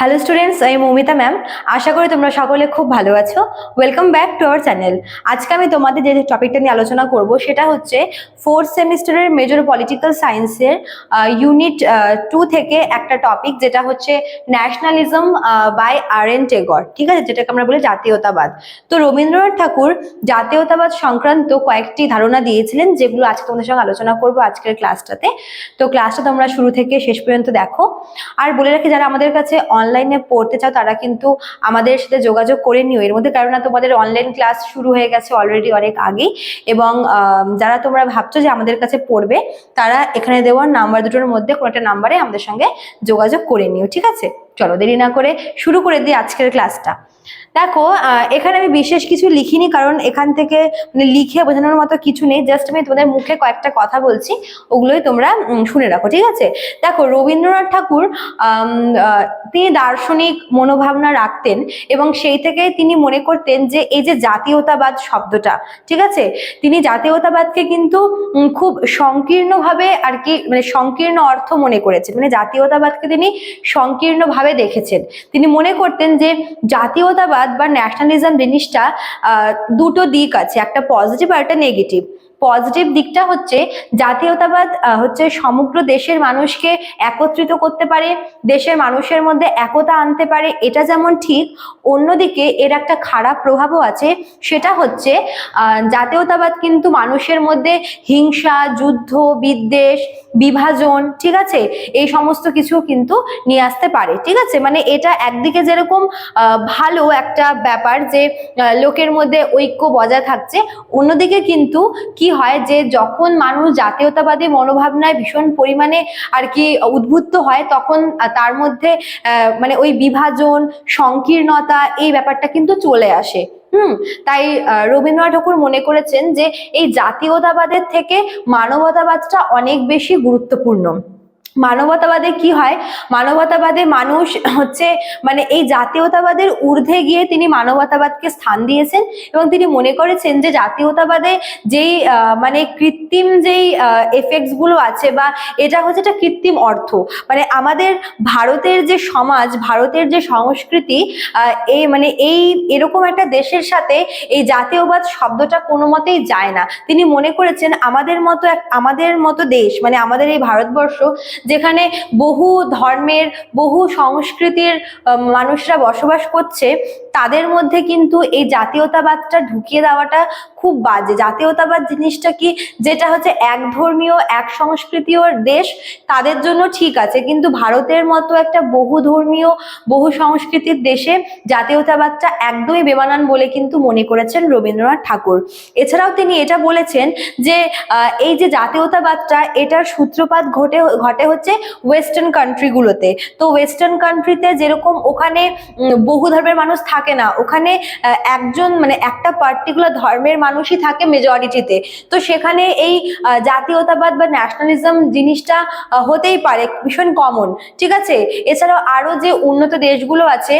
Hello students আমি Moumita ma'am আশা করি তোমরা সকলে খুব ভালো আছো। Welcome back to our channel আজকে আমি তোমাদের যে টপিকটা নিয়ে আলোচনা করব, সেটা হচ্ছে ফোর্থ সেমিস্টারের মেজর পলিটিক্যাল সায়েন্সের ইউনিট টু থেকে একটা টপিক যেটা হচ্ছে nationalism by R N Tagore ঠিক আছে? যেটাকে আমরা বলি জাতীয়তাবাদ। তো রবীন্দ্রনাথ ঠাকুর জাতীয়তাবাদ সংক্রান্ত কয়েকটি ধারণা দিয়েছিলেন, যেগুলো আজকে তোমাদের সঙ্গে আলোচনা করব আজকের ক্লাসটাতে তো ক্লাসটা তোমরা শুরু থেকে শেষ পর্যন্ত দেখো। আর বলে রাখি, যারা আমাদের কাছে অনলাইনে পড়তে চাও, তারা কিন্তু আমাদের সাথে যোগাযোগ করে নিও। এর মধ্যে কেননা তোমাদের অনলাইন ক্লাস শুরু হয়ে গেছে অলরেডি অনেক আগেই এবং যারা তোমরা ভাবছ যে আমাদের কাছে পড়বে, তারা এখানে দেওয়ার নাম্বার দুটোর মধ্যে কোনো একটা নাম্বারে আমাদের সঙ্গে যোগাযোগ করে নিও, ঠিক আছে? চলো দেরি না করে শুরু করে দিই আজকের ক্লাসটা দেখো এখানে আমি বিশেষ কিছু লিখিনি কারণ এখান থেকে মানে লিখে বোঝানোর মতো কিছু নেই। জাস্ট আমি তোমাদের মুখে কয়েকটা কথা বলছি, ওগুলোই তোমরা শুনে রাখো, ঠিক আছে? দেখো, রবীন্দ্রনাথ ঠাকুর তিনি দার্শনিক মনোভাবনা রাখতেন এবং সেই থেকে তিনি মনে করতেন যে এই যে জাতীয়তাবাদ শব্দটা, ঠিক আছে? তিনি জাতীয়তাবাদকে কিন্তু খুব সংকীর্ণভাবে আর কি মানে সংকীর্ণ অর্থ মনে করেছেন। মানে জাতীয়তাবাদকে তিনি সংকীর্ণভাবে দেখেছেন। তিনি মনে করতেন যে জাতীয়তাবাদ বা ন্যাশনালিজম জিনিসটা দুটো দিক আছে, একটা পজিটিভ আর একটা নেগেটিভ পজিটিভ দিকটা হচ্ছে জাতীয়তাবাদ হচ্ছে সমগ্র দেশের মানুষকে একত্রিত করতে পারে, দেশের মানুষের মধ্যে একতা আনতে পারে, এটা যেমন ঠিক, অন্যদিকে এর একটা খারাপ প্রভাবও আছে, সেটা হচ্ছে জাতীয়তাবাদ কিন্তু মানুষের মধ্যে হিংসা, যুদ্ধ, বিদ্বেষ, বিভাজন, ঠিক আছে? এই সমস্ত কিছু কিন্তু নিয়ে আসতে পারে, ঠিক আছে? মানে এটা একদিকে যেরকম ভালো একটা ব্যাপার যে লোকের মধ্যে ঐক্য বজায় থাকছে, অন্যদিকে কিন্তু কি হয় যে যখন মানুষ জাতীয়তাবাদী মনোভাবনায় ভীষণ পরিমাণে আর কি উদ্বুদ্ধ হয়, তখন তার মধ্যে মানে ওই বিভাজন, সংকীর্ণতা এই ব্যাপারটা কিন্তু চলে আসে। হুম? তাই রবীন্দ্রনাথ ঠাকুর মনে করেছেন যে এই জাতীয়তাবাদের থেকে মানবতাবাদটা অনেক বেশি গুরুত্বপূর্ণ। মানবতাবাদে কি হয়? মানবতাবাদে মানুষ হচ্ছে মানে এই জাতীয়তাবাদের ঊর্ধ্বে গিয়ে তিনি মানবতাবাদকে স্থান দিয়েছেন এবং তিনি মনে করেছেন যে জাতীয়তাবাদে যেই মানে কৃত্রিম যেই এফেক্টসগুলো আছে বা এটা হচ্ছে একটা কৃত্রিম অর্থ। মানে আমাদের ভারতের যে সমাজ, ভারতের যে সংস্কৃতি এই মানে এই এরকম একটা দেশের সাথে এই জাতীয়বাদ শব্দটা কোনো মতেই যায় না। তিনি মনে করেছেন আমাদের মতো আমাদের মতো দেশ মানে আমাদের এই ভারতবর্ষ যেখানে বহু ধর্মের, বহু সংস্কৃতির মানুষরা বসবাস করছে, তাদের মধ্যে কিন্তু এই জাতীয়তাবাদটা ঢুকিয়ে দেওয়াটা খুব বাজে। জাতীয়তাবাদ জিনিসটা কি? যেটা হচ্ছে এক ধর্মীয়, এক সংস্কৃতিও দেশ, তাদের জন্য ঠিক আছে। কিন্তু ভারতের মতো একটা বহু ধর্মীয়, বহু সংস্কৃতির দেশে জাতীয়তাবাদটা একদমই বেমানান বলে কিন্তু মনে করেছেন রবীন্দ্রনাথ ঠাকুর। এছাড়াও তিনি এটা বলেছেন যে এই যে জাতীয়তাবাদটা, এটার সূত্রপাত ঘটে ঘটে হচ্ছে ওয়েস্টার্ন কান্ট্রিগুলোতে তো ওয়েস্টার্ন কান্ট্রিতে যেরকম ওখানে বহু ধর্মের মানুষ থাকে না। ওখানে একজন মানে একটা পার্টিকুলার ধর্মের মানুষই থাকে মেজরিটিতে তো। সেখানে এই জাতীয়তাবাদ বা ন্যাশনালিজম জিনিসটা হতেই পারে, ভীষণ কমন ঠিক আছে? এছাড়াও আরও যে উন্নত দেশগুলো আছে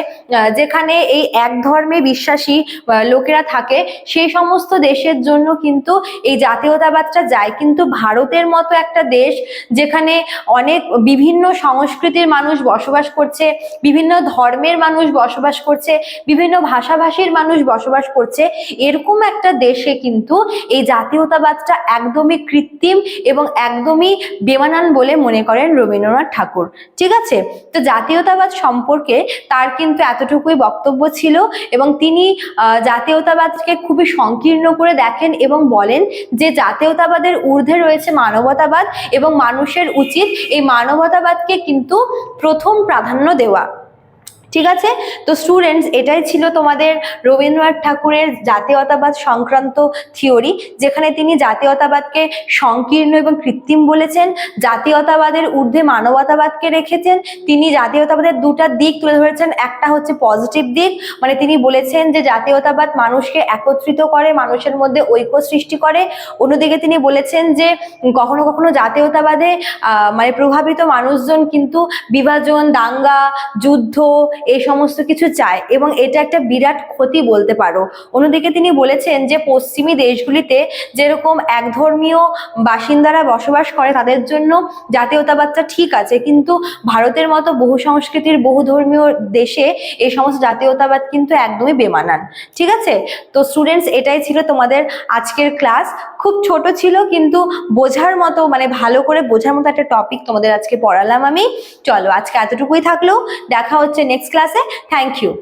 যেখানে এই এক ধর্মে বিশ্বাসী লোকেরা থাকে, সেই সমস্ত দেশের জন্য কিন্তু এই জাতীয়তাবাদটা যায়। কিন্তু ভারতের মতো একটা দেশ, যেখানে অনেক বিভিন্ন সংস্কৃতির মানুষ বসবাস করছে, বিভিন্ন ধর্মের মানুষ বসবাস করছে, বিভিন্ন ভাষাভাষীর মানুষ বসবাস করছে, এরকম একটা দেশে কিন্তু এই জাতীয়তাবাদটা একদমই কৃত্রিম এবং একদমই বেমানান বলে মনে করেন রবীন্দ্রনাথ ঠাকুর। ঠিক আছে? তো জাতীয়তাবাদ সম্পর্কে তার কিন্তু এতটুকুই বক্তব্য ছিল এবং তিনি জাতীয়তাবাদকে খুবই সংকীর্ণ করে দেখেন এবং বলেন যে জাতীয়তাবাদের ঊর্ধ্বে রয়েছে মানবতাবাদ এবং মানুষের উচিত এই মানবতাবাদকে কিন্তু প্রথম প্রাধান্য দেওয়া। ঠিক আছে? তো স্টুডেন্টস এটাই ছিল তোমাদের রবীন্দ্রনাথ ঠাকুরের জাতীয়তাবাদ সংক্রান্ত থিওরি যেখানে তিনি জাতীয়তাবাদকে সংকীর্ণ এবং কৃত্রিম বলেছেন, জাতীয়তাবাদের ঊর্ধ্বে মানবতাবাদকে রেখেছেন, তিনি জাতীয়তাবাদের দুটা দিক তুলে ধরেছেন, একটা হচ্ছে পজিটিভ দিক মানে তিনি বলেছেন যে জাতীয়তাবাদ মানুষকে একত্রিত করে, মানুষের মধ্যে ঐক্য সৃষ্টি করে, অন্যদিকে তিনি বলেছেন যে কখনো কখনো জাতীয়তাবাদে মানে প্রভাবিত মানুষজন কিন্তু বিভাজন, দাঙ্গা, যুদ্ধ এই সমস্ত কিছু চায় এবং এটা একটা বিরাট ক্ষতি বলতে পারো। অন্যদিকে তিনি বলেছেন যে, পশ্চিমী দেশগুলিতে যেরকম একধর্মীয় বাসিন্দারা বসবাস করে তাদের জন্য জাতীয়তাবাদটা ঠিক আছে, কিন্তু ভারতের মতো বহু সংস্কৃতির বহু ধর্মীয় দেশে এই সমস্ত জাতীয়তাবাদ কিন্তু একদমই বেমানান। ঠিক আছে? তো স্টুডেন্টস এটাই ছিল তোমাদের আজকের ক্লাস খুব ছোট ছিল, কিন্তু বোঝার মতো মানে ভালো করে বোঝার মতো একটা টপিক তোমাদের আজকে পড়ালাম আমি। চলো, আজকে এতটুকুই থাকল। দেখা হচ্ছে নেক্সট ক্লাসে থ্যাংক ইউ